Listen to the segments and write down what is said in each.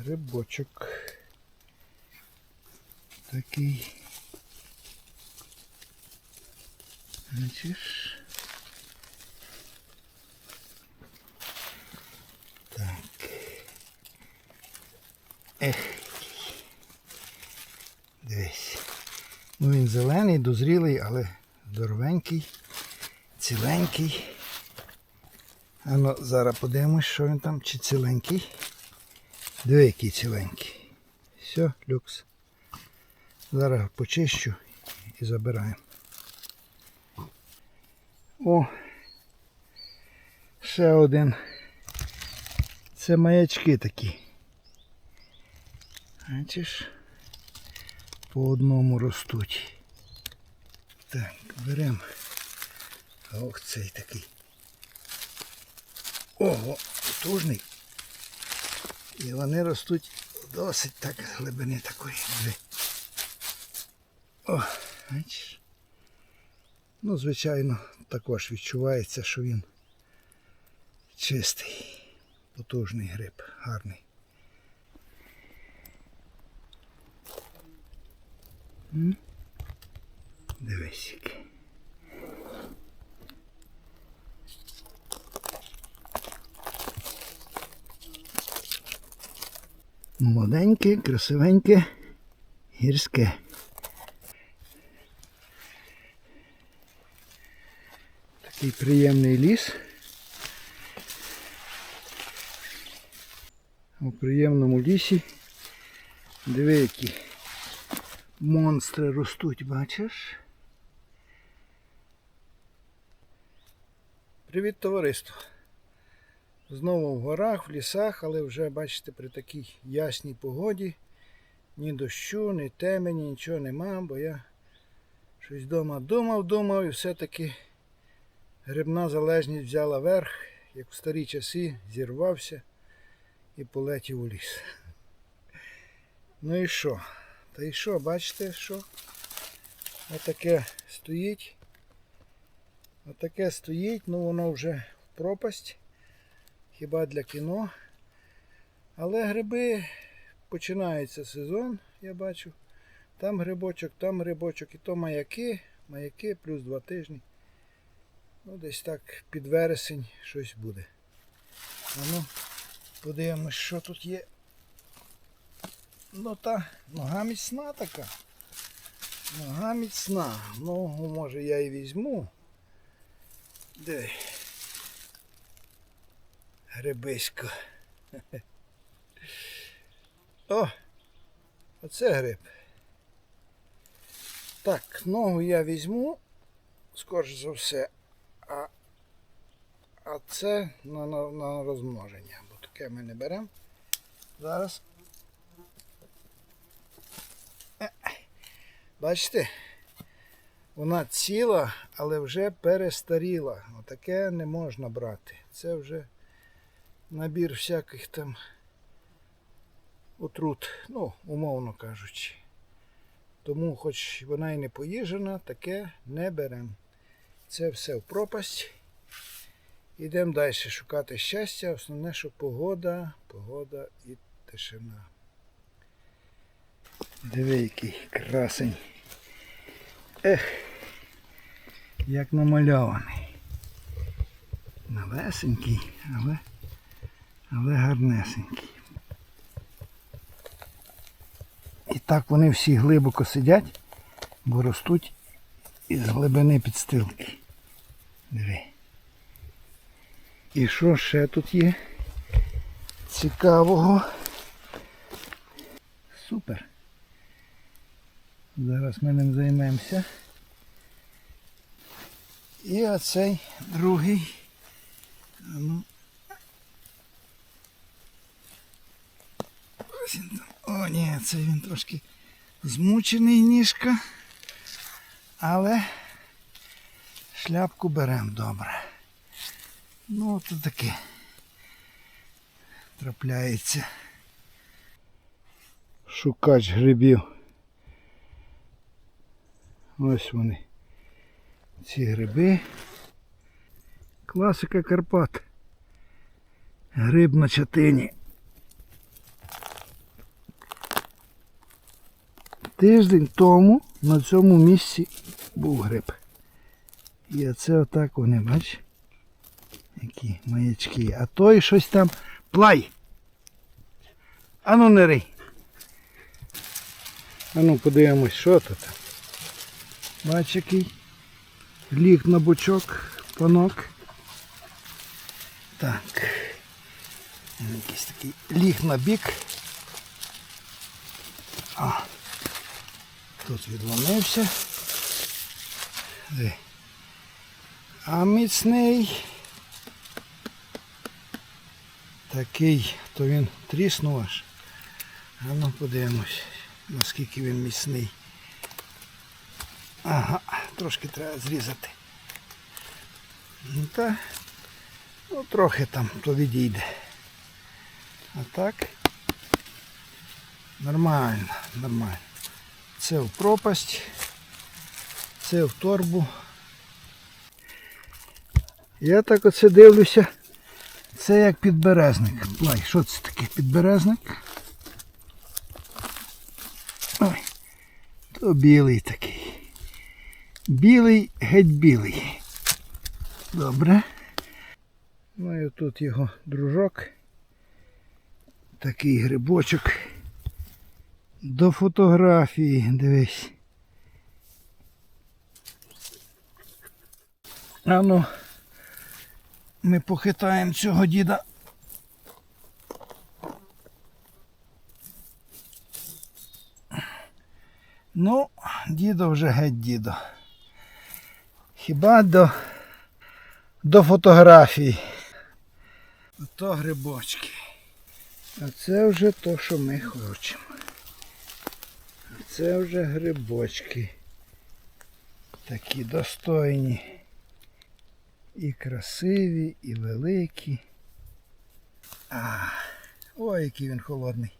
грибочок. Такий. Бачиш? Так. Ех. Дивись. Ну він зелений, дозрілий, але здоровенький, ціленький. А ну, зараз подивимось, що він там, чи ціленький. Диви, який ціленький. Все, люкс. Зараз почищу і забираємо. О! Ще один. Це маячки такі. Бачиш? По одному ростуть. Так, беремо. Ох, цей такий. Ого, потужний. І вони ростуть досить так глибини такої. О, бачиш? Ну, звичайно, також відчувається, що він чистий, потужний гриб, гарний. Дивись який. Молоденьке, красивеньке, гірське. Такий приємний ліс. У приємному лісі. Диви, які монстри ростуть, бачиш? Привіт, товариство! Знову в горах, в лісах, але вже бачите, при такій ясній погоді ні дощу, ні темені, нічого нема, бо я щось вдома думав, думав і все-таки грибна залежність взяла верх, як в старі часи, зірвався і полетів у ліс. Ну і що? Та і що, бачите, що? Отаке стоїть. Отаке стоїть, ну воно вже в пропасть. Хіба для кіно. Але гриби починається сезон, я бачу. Там грибочок, там грибочок, і то маяки, маяки плюс два тижні. Ну, десь так під вересень щось буде. А ну, подивимось, що тут є. Ну та нога міцна така. Нога міцна. Ногу може я і візьму. Де? Грибисько. О! Оце гриб. Так, ногу я візьму, скоріш за все, а, а це на, на, на розмноження, бо таке ми не беремо. Зараз. Е, Бачите? Вона ціла, але вже перестаріла. Отаке не можна брати. Це вже набір всяких там отрут, ну, умовно кажучи. Тому, хоч вона і не поїжена, таке не беремо. Це все в пропасть. Йдемо далі шукати щастя. Основне, що погода, погода і тишина. Диви, який красень. Ех, як намальований. Малесенький, але, але гарнесенький. І так вони всі глибоко сидять, бо ростуть із глибини підстилки. Диви. І що ще тут є? Цікавого. Супер. Зараз ми ним займемося. І оцей другий. Ну. Ось він там. О, ні, це він трошки змучений ніжка. Але шляпку беремо добре. Ну, то таке трапляється. Шукач грибів. Ось вони. Ці гриби. Класика Карпат. Гриб на чатині. Тиждень тому на цьому місці був гриб. І оце отак вони, бач? Які маячки. А той щось там плай. Ану не рий. Ану подивимось, що тут. Бач який. Ліг на бочок, панок. Так. Якийсь такий ліг на бік. А. Тут відломився. А міцний. Такий, то він тріснув аж. А ну подивимось, наскільки він міцний. Ага, трошки треба зрізати. Ну та, ну трохи там то відійде. А так. Нормально, нормально. Це в пропасть, це в торбу. Я так оце дивлюся. Це як підберезник. Лай, що це таке підберезник? Ой, то білий такий. Білий, геть білий. Добре. Ну і тут його дружок. Такий грибочок. До фотографії, дивись. А ну, ми похитаємо цього діда. Ну, дідо вже геть дідо. Хіба до, до фотографій. То грибочки. А це вже то, що ми хочемо. Це вже грибочки. Такі достойні. І красиві, і великі. А, ой, який він холодний.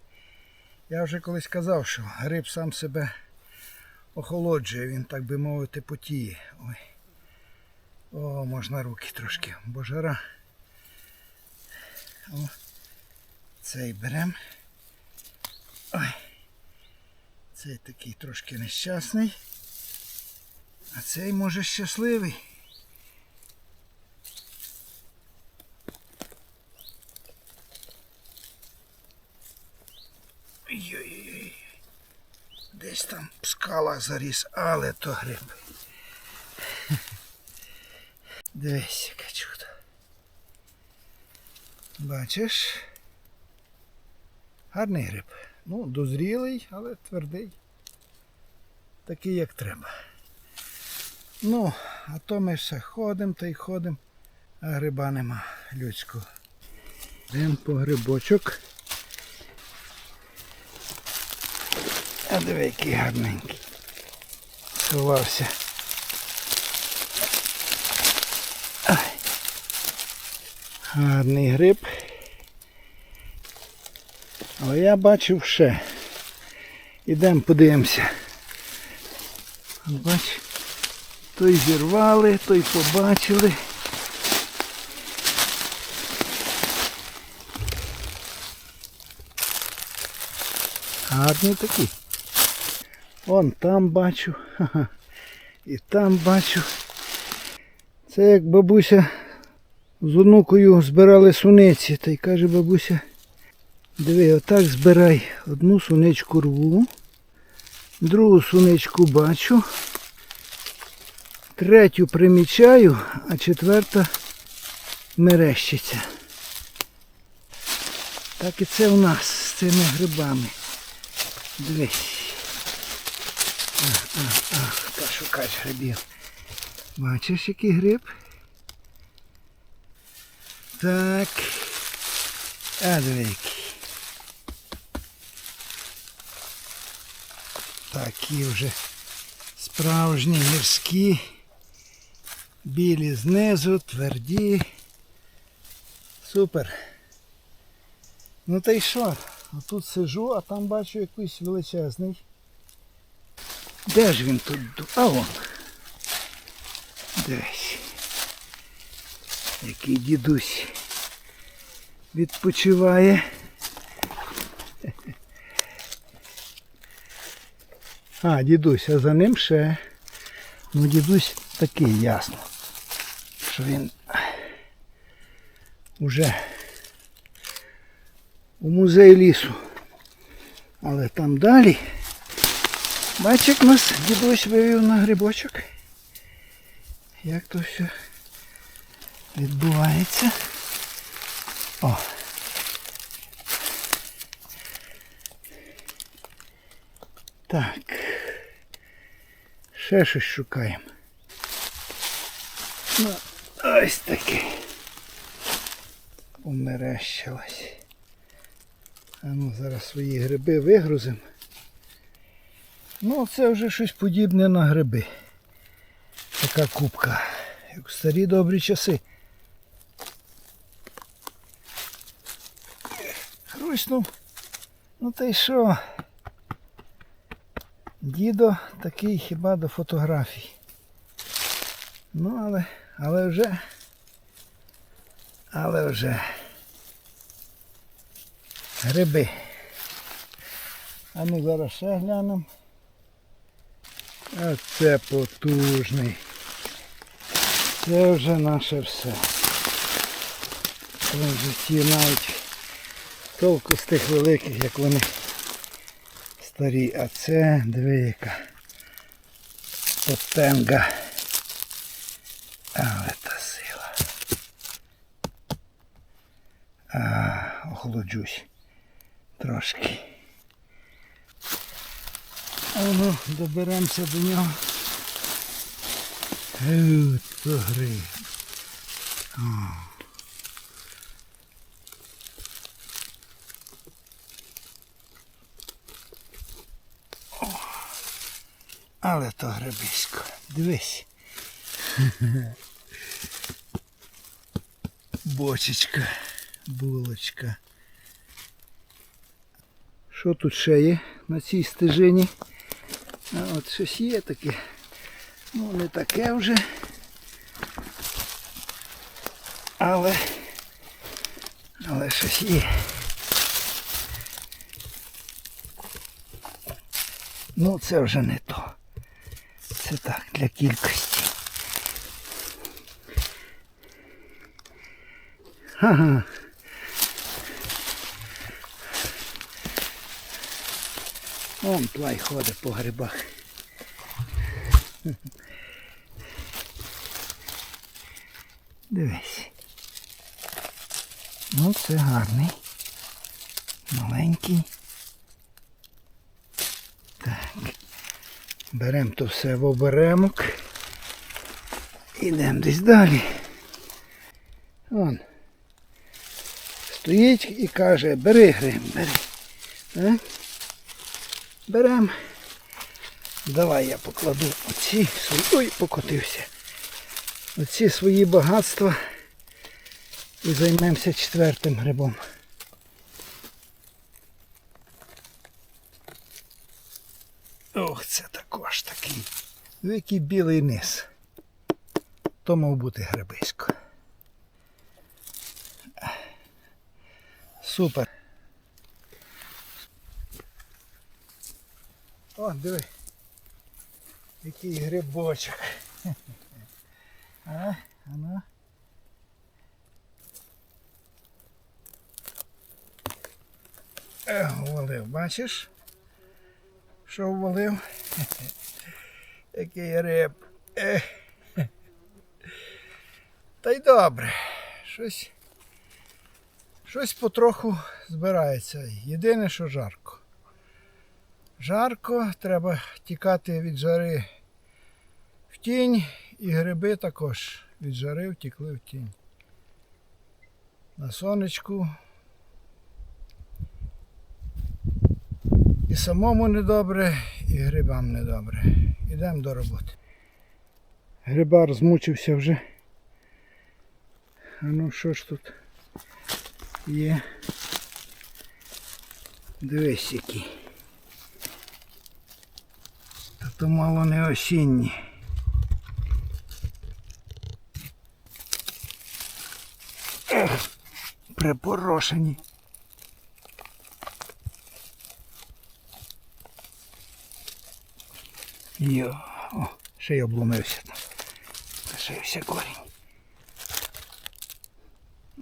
Я вже колись казав, що гриб сам себе охолоджує, він, так би мовити, потіє. Ой. О, можна руки трошки, бо жара. О, цей берем. Ой. Цей такий трошки нещасний. А цей може щасливий. Десь там в заріс, але то гриб. Дивись, яке чудо. Бачиш? Гарний гриб. Ну, дозрілий, але твердий. Такий, як треба. Ну, а то ми все ходимо та й ходимо, а гриба нема людського. Йдемо по грибочок. А диви, який гарненький. Сховався. Гарний гриб. Але я бачив ще. Ідемо подивимося. Бач, той зірвали, той побачили. Гарний такий. Вон там бачу. І там бачу. Це як бабуся з онукою збирали суниці. Та й каже бабуся, диви, отак збирай. Одну суничку рву, другу суничку бачу, третю примічаю, а четверта мерещиться. Так і це в нас з цими грибами. Дивись. Ах, ах, ах, та шукач грибів. Бачиш, який гриб? Так. А диви Такі вже справжні гірські. Білі знизу, тверді. Супер. Ну та й що? Тут сижу, а там бачу якийсь величезний. Де ж він тут? А вон. Десь. Який дідусь відпочиває. А, дідусь, а за ним ще. Ну, дідусь такий ясно. Що він уже у музеї лісу. Але там далі. Бачиш, як нас дідусь вивів на грибочок. Як то все відбувається. О. Так. Ще щось шукаємо. Ну, ось таке. Умерещилась. А ну зараз свої гриби вигрузимо. Ну, це вже щось подібне на гриби. Така кубка. Як в старі добрі часи. Хрустнув. Ну та й що? Дідо такий хіба до фотографій. Ну, але, але вже. Але вже. Гриби. А ну зараз ще глянемо. А це потужний. Це вже наше все. В житті навіть толку з тих великих, як вони старі. А це диви яка потенга. Але та сила. А, охолоджусь трошки. А ну, доберемося до нього. Е, то гриб. О. О. Але то грибисько. Дивись. Бочечка, булочка. Що тут ще є на цій стежині? А от щось є таке. Ну не таке вже. Але але щось є. Ну це вже не то. Це так, для кількості. Ага. Вон твай ходить по грибах. Дивись. Ну це гарний. Маленький. Беремо то все в оберемок. Ідемо десь далі. Вон. Стоїть і каже, бери грим, бери. Беремо. Давай я покладу оці свої. Ой, покотився. Оці свої багатства і займемося четвертим грибом. Ох, це також такий. Великий білий низ. То мав бути грибисько. Супер. О, диви. Який грибочок. А, а ну. Е, Ввалив, бачиш? Що ввалив? Який риб. Ех. Та й добре. Щось. Щось потроху збирається. Єдине, що жарко. Жарко, треба тікати від жари в тінь і гриби також від жари втікли в тінь. На сонечку. І самому недобре, і грибам недобре. Ідемо до роботи. Грибар змучився вже. А ну що ж тут є? Дивись які. Та то мало не осінні. Припорошені. Йо, о, ще й обломився там. Лишився корінь.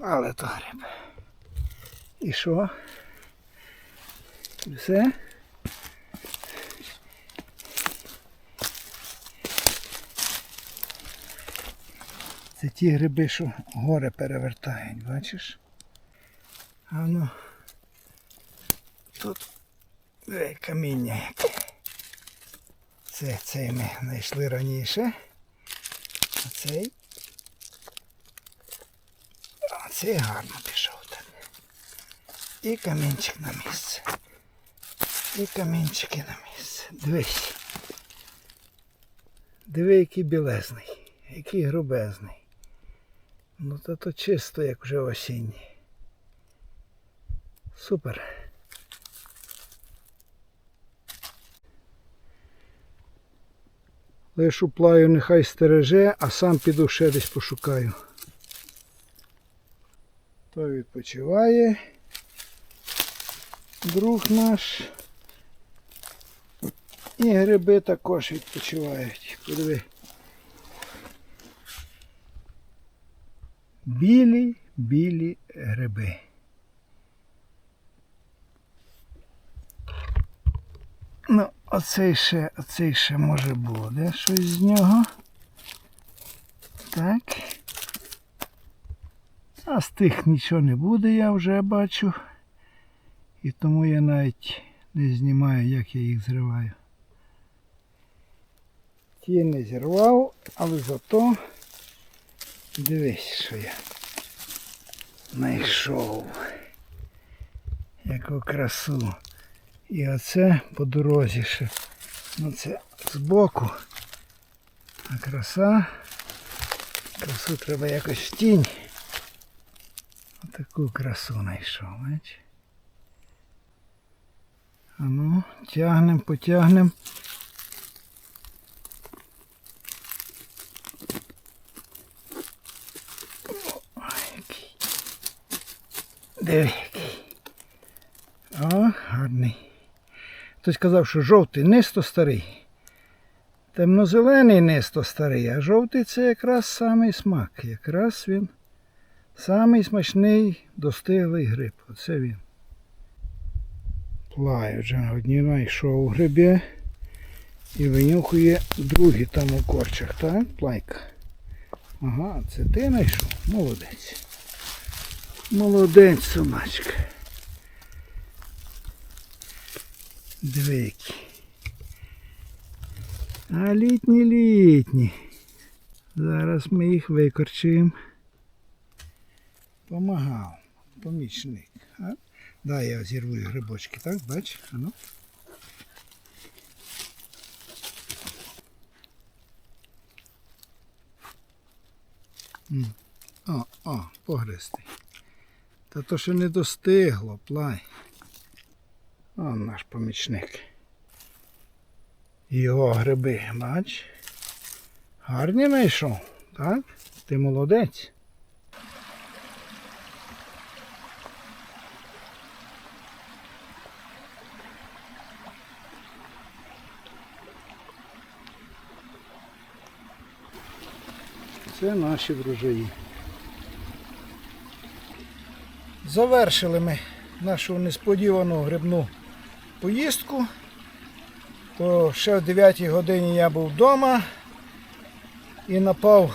Але то гриб. І що? Все? Це ті гриби, що гори перевертають, бачиш? А ну тут каміння яке. Це цей ми знайшли раніше. А цей. А цей гарно пішов так. І камінчик на місце. І камінчики на місце. Дивись. Диви, який білезний, який грубезний. Ну то то чисто, як вже осінній. Супер. Лишу плаю нехай стереже, а сам піду ще десь пошукаю. Той відпочиває. Друг наш. І гриби також відпочивають. Подиви. Білі, білі гриби. Ну, оцей ще, оцей ще може буде щось з нього. Так. А з тих нічого не буде, я вже бачу. І тому я навіть не знімаю, як я їх зриваю. Ті не зірвав, але зато дивись, що я знайшов. Яку красу. І оце по дорозі ще. Ну це збоку. А краса. Красу треба якось в тінь. Отаку красу знайшов, бач. А ну, тягнем, потягнем. Ой, який. Диви який. О, гарний. Хтось казав, що жовтий нисто старий. Темнозелений нисто старий, а жовтий це якраз самий смак. Якраз він самий смачний достиглий гриб. Оце він. Плай вже знайшов у грибі і винюхує другі там у корчах, так? Плайка. Ага, це ти знайшов? Молодець. Молодець, собачка. Які. А літні літні. Зараз ми їх викорчуємо. Помагав. Помічник. А? Да, я зірву грибочки, так? Бач? А ну. О, о, погристий. Та то ще не достигло, плай. О, наш помічник. Його гриби, бач. Гарні знайшов, так? Ти молодець. Це наші врожаї. Завершили ми нашу несподівану грибну поїздку. То ще о 9 годині я був вдома і напав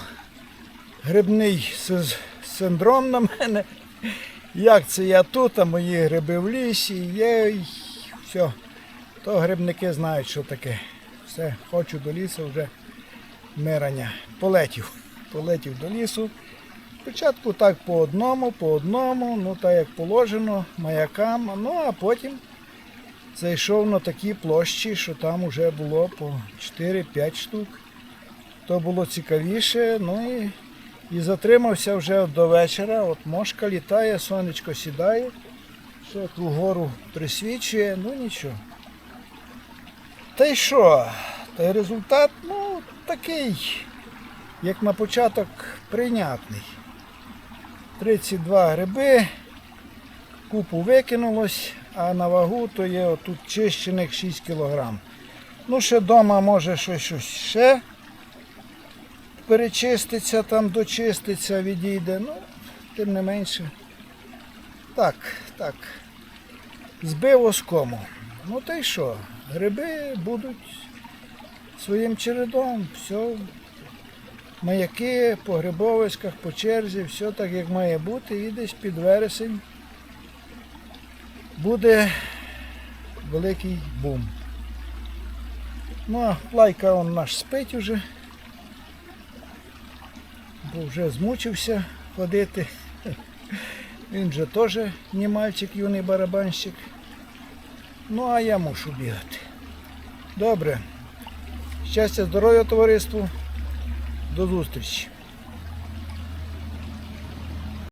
грибний синдром на мене. Як це я тут, а мої гриби в лісі, є все. То грибники знають, що таке. Все, хочу до лісу вже мирання. Полетів. Полетів до лісу. Спочатку так по одному, по одному, ну так як положено, маякам, ну а потім зайшов на такі площі, що там вже було по 4-5 штук. То було цікавіше, ну і, і затримався вже до вечора. От мошка літає, сонечко сідає, ще ту гору присвічує, ну нічого. Та й що? Та й результат, ну, такий, як на початок, прийнятний. 32 гриби, купу викинулось, а на вагу то є отут чищених 6 кг. Ну, ще вдома може щось, щось ще перечиститься, там дочиститься, відійде. Ну, тим не менше. Так, так. Збив оскому. Ну та й що? Гриби будуть своїм чередом. Все. Маяки по грибовиськах, по черзі, все так як має бути. І десь під вересень буде великий бум. Ну, а лайка он наш спить уже. Бо вже змучився ходити. Він же теж не мальчик, юний барабанщик. Ну, а я мушу бігати. Добре. Щастя, здоров'я товариству. До зустрічі.